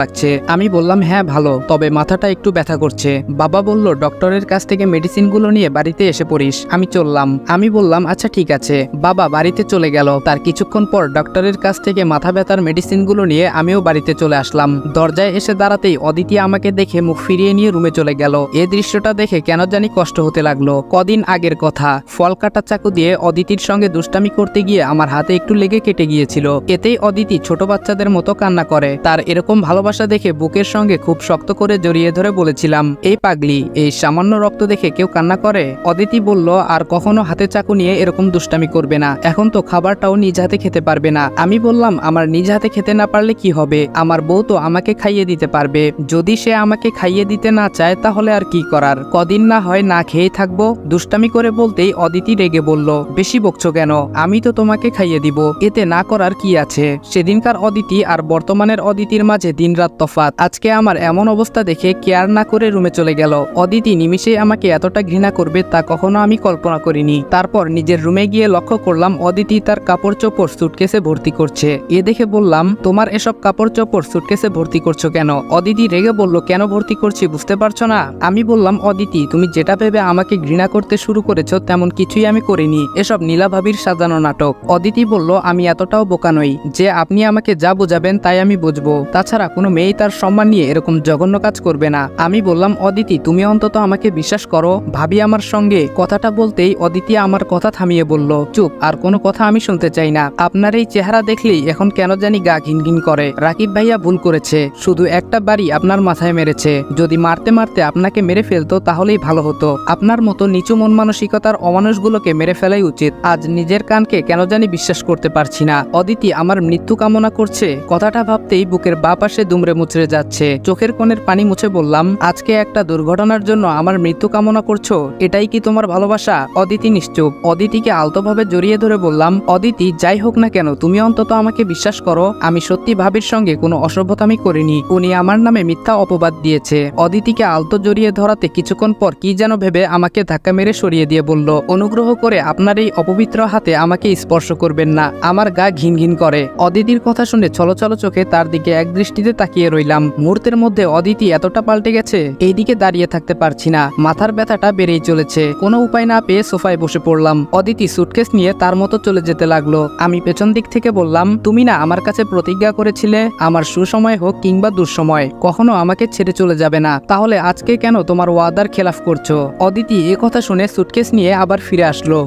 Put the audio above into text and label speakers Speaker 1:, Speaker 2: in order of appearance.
Speaker 1: লাগছে। আমি বললাম হ্যাঁ ভালো, তবে মাথাটা একটু ব্যথা করছে। বাবা বলল, ডক্টরের কাছ থেকে মেডিসিনগুলো নিয়ে বাড়িতে এসে পড়িস। আমি চললাম। আমি বললাম আচ্ছা ঠিক আছে। বাবা বাড়িতে চলে গেল। তার কিছুক্ষণ পর ডক্টরের কাছ থেকে মাথা ব্যথার মেডিসিনগুলো নিয়ে আমিও বাড়িতে চলে আসলাম। দরজায় এসে দাঁড়াতেই অদিতি আমাকে দেখে মুখ ফিরিয়ে নিয়ে রুমে চলে গেল। এ দৃশ্যটা দেখে কেন জানি কষ্ট হতে লাগল। কদিন আগের কথা ফল কাটা চাকু দিয়ে অদিতির সঙ্গে দুষ্টামি করতে গিয়ে আমার হাতে একটু লেগে কেটে গিয়েছিল। এতেই অদিতি ছোট বাচ্চাদের মতো কান্না করে। তার এরকম ভালোবাসা দেখে বুকের সঙ্গে খুব শক্ত করে জড়িয়ে ধরে বলেছিলাম, এই পাগলি, এই সামান্য রক্ত দেখে কেউ কান্না করে? অদিতি বলল, আর কখনো হাতে চাকু নিয়ে এরকম দুষ্টামি করবে না। এখন তো খাবারটাও নিজ হাতে খেতে পারবে না। আমি বললাম, আমার নিজ হাতে খেতে না পারলে কি হবে? আমার বউ তো আমাকে খাইয়ে দিতে পারবে। যদি সে আমাকে খাইয়ে দিতে না চায়, তাহলে আর কি করার? কদিন না হয় না খেয়ে থাকব? দুষ্টামি করে বলতেই অদিতি রেগে বলল, বেশি বকছো কেন? আমি তো তোমাকে খাইয়ে দিব। এতে না করার কি আছে? সেদিনকার অদিতি আর বর্তমানের অদিতির মাঝে দিনরাত তফাত আজকে আমার এমন অবস্থা দেখে কেয়ার না করে রুমে চলে গেল। অদিতি নিমিষে আমাকে এতটা ঘৃণা করবে তা কখনো আমি কল্পনা করিনি। তারপর নিজের রুমে গিয়ে লক্ষ্য করলাম অদিতি তার কাপড় চোপড় সুটকেসে ভর্তি করছে। এ দেখে বললাম, তোমার এসব কাপড় চোপড় সুটকেসে ভর্তি করছ কেন? অদিতি রেগে বলল, কেন ভর্তি করছি বুঝতে পারছ না? আমি বললাম, অদিতি, তুমি যেটা ভেবে আমাকে ঘৃণা করতে শুরু করেছ তেমন কিছুই আমি করিনি। এসব নীলাভাবির সাজানো নাটক। অদিতি বলল, আমি এতটাও বোকা নই। যে আপনি আমাকে যা বোঝাবেন তাই আমি বুঝব। তাছাড়া কোনো মেয়েই তার সম্মান নিয়ে এরকম জঘন্য কাজ করবে না। আমি বললাম, অদিতি, তুমি অন্তত আমাকে বিশ্বাস করো। ভাবি আমার সঙ্গে কথাটা বলতেই অদিতি আমার কথা থামিয়ে বলল, চুপ, আর কোনো কথা আমি শুনতে চাই না। আপনার এই চেহারা দেখলেই এখন কেন জানি গা ঘিনঘিন করে। রাকিব ভাইয়া ভুল করেছে। শুধু একটা বাড়ি আপনার মাথায় মেরেছে। যদি মারতে মারতে আপনাকে মেরে ফেলতো, তাহলেই ভালো হতো। আপনার মতো নিচু মন মানসিকতার অমানুষগুলোকে মেরে ফেলাই উচিত। আজ নিজের কানকে কেন জানি বিশ্বাস করতে পারছি না। অদিতি আমার মৃত্যু কামনা করছে। কথাটা ভাবতেই বুকের বা পাশে দুমড়ে মুচড়ে যাচ্ছে। চোখের কোণের পানি মুছে বললাম, আজকে একটা দুর্ঘটনার জন্য আমার মৃত্যু কামনা করছ? এটাই কি তোমার ভালোবাসা? অদিতি নিশ্চুপ। অদিতিকে আলতোভাবে জড়িয়ে ধরে বললাম, অদিতি, যাই হোক না কেন, তুমি অন্তত আমাকে বিশ্বাস করো, আমি সত্যি ভাবির সঙ্গে কোনো অসভ্যতামি করিনি। উনি আমার নামে মিথ্যা অপবাদ দিয়েছে। অদিতিকে আলতো জড়িয়ে ধরাতে কিছুক্ষণ পর কি যেন ভেবে আমাকে ধাক্কা মেরে সরিয়ে দিয়ে বলল, অনুগ্রহ করে আপনার এই অপবিত্র হাতে আমাকে স্পর্শ করবেন না, আমার গা ঘিন ঘিন করে। অদিতির কথা শুনে ছলছল চোখে তার দিকে এক দৃষ্টিতে তাকিয়ে রইলাম। মুহূর্তের মধ্যে অদিতি এতটা পাল্টে গেছে, এইদিকে দাঁড়িয়ে থাকতে পারছি না। মাথার ব্যথাটা বেড়েই চলেছে। কোনো উপায় না পেয়ে সোফায় বসে পড়লাম। অদিতি সুটকেস নিয়ে তার মতো চলে যেতে লাগল। আমি পেছন দিক থেকে বললাম, তুমি না আমার কাছে প্রতিজ্ঞা করেছিলে, আমার সুসময় হোক কিংবা দুঃসময়। কখনো আমাকে ছেড়ে চলে যাবে না। তাহলে আজকে কেন তোমার ওয়াদার খেলাফ করছ? অদিতি এ কথা শুনে সুটকেস নিয়ে আবার ফিরে আসলো।